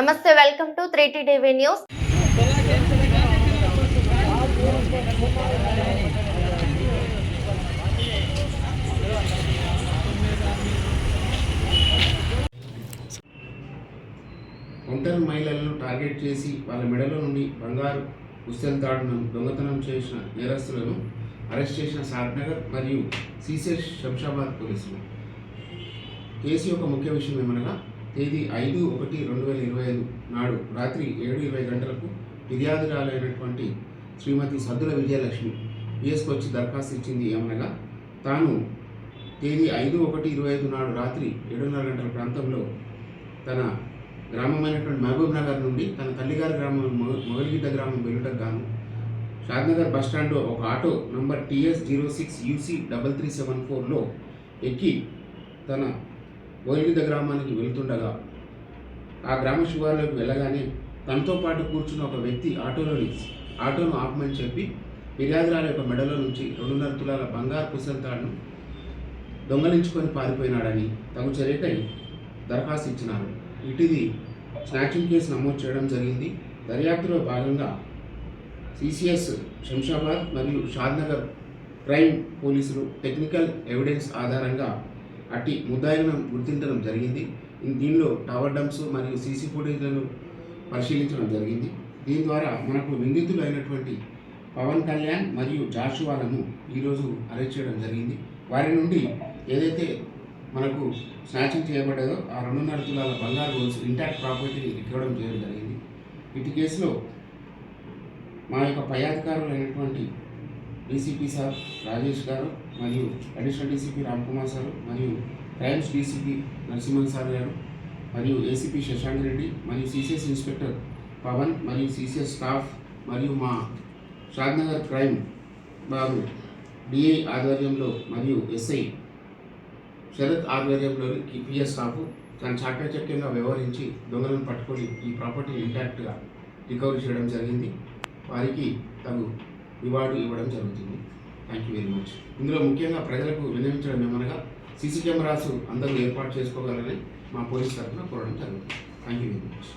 నమస్తే welcome to three TV news. ఒంటరి మహిళలను టార్గెట్ చేసి వాళ్ళ మెడలో నుండి బంగారు పుస్తెల తాడును దొంగతనం చేసిన నేరస్తులను అరెస్ట్ చేసిన సాద్నగర్ మరియు సీసెస్ శంషాబాద్ పోలీసులు. కేసు యొక్క ముఖ్య విషయం ఏమనగా తేదీ ఐదు ఒకటి రెండు వేల ఇరవై ఐదు నాడు రాత్రి ఏడు ఇరవై గంటలకు ఫిర్యాదురాలైనటువంటి శ్రీమతి సద్దుల విజయలక్ష్మి పిఎస్కి దరఖాస్తు ఇచ్చింది ఏమనగా తాను తేదీ ఐదు ఒకటి ఇరవై ఐదు నాడు రాత్రి ఏడున్నర గంటల ప్రాంతంలో తన గ్రామమైనటువంటి మహబూబ్ నగర్ నుండి తన తల్లిగారి గ్రామం మొగ- మొగలిగిద్ద గ్రామం వెళ్ళటకు గాను షాద్నగర్ బస్ ఒక auto number TS zero six UC double three seven ఫోర్లో ఎక్కి తన మొగలిగిద్ద గ్రామానికి వెళ్తుండగా ఆ గ్రామ శివారులోకి వెళ్ళగానే తనతో పాటు కూర్చున్న ఒక వ్యక్తి ఆటోలోని ఆటోను ఆపమని చెప్పి ఫిర్యాదురాల యొక్క మెడలో నుంచి రెండున్నర తులాల బంగారు పుసంతాడును దొంగలించుకొని పారిపోయినాడని తగు చర్యకై దరఖాస్తు ఇచ్చినారు. ఇటుది స్నాచింగ్ కేసు నమోదు చేయడం జరిగింది. దర్యాప్తులో భాగంగా సిసిఎస్ శంషాబాద్ మరియు షాద్నగర్ క్రైమ్ పోలీసులు టెక్నికల్ ఎవిడెన్స్ ఆధారంగా అట్టి ముద్దాయిలను గుర్తించడం జరిగింది. దీనిలో టవర్ డంప్స్ మరియు సీసీ ఫుటేజ్లను పరిశీలించడం జరిగింది. దీని ద్వారా మనకు నిందితులు అయినటువంటి పవన్ కళ్యాణ్ మరియు జాషువాలను ఈరోజు అరెస్ట్ చేయడం జరిగింది. వారి నుండి ఏదైతే మనకు స్నాచింగ్ చేయబడ్డదో ఆ రెండున్నర తులాల బంగారు గోల్స్ ఇంటాక్ట్ ప్రాపర్టీని రికవడం చేయడం జరిగింది. ఇటు కేసులో మా యొక్క పై అధికారులు అయినటువంటి డీసీపీ సార్ రాజేష్ గారు మరియు అడిషనల్ డీసీపీ రామ్కుమార్ సార్ మరియు crimes DCP Narasimhan sir garu మరియు ఏసీపీ శశాంక్ రెడ్డి మరియు సిసిఎస్ ఇన్స్పెక్టర్ పవన్ మరియు సిసిఎస్ స్టాఫ్ మరియు మా షాద్నగర్ క్రైమ్ బాబు డిఐ ఆధ్వర్యంలో మరియు ఎస్ఐ శరత్ ఆధ్వర్యంలోని పిఎస్ స్టాఫ్ తన చాకచక్యంగా వ్యవహరించి దొంగలను పట్టుకొని ఈ ప్రాపర్టీని ఇంటాక్ట్గా రికవరీ చేయడం జరిగింది. వారికి తగు రివార్డు ఇవ్వడం జరుగుతుంది. థ్యాంక్ యూ వెరీ మచ్ ఇందులో ముఖ్యంగా ప్రజలకు వినియోగించడం ఏమనగా సీసీ కెమెరాస్ అందరూ ఏర్పాటు చేసుకోగలరని మా పోలీస్ తరఫున కోరడం జరుగుతుంది. Thank you very much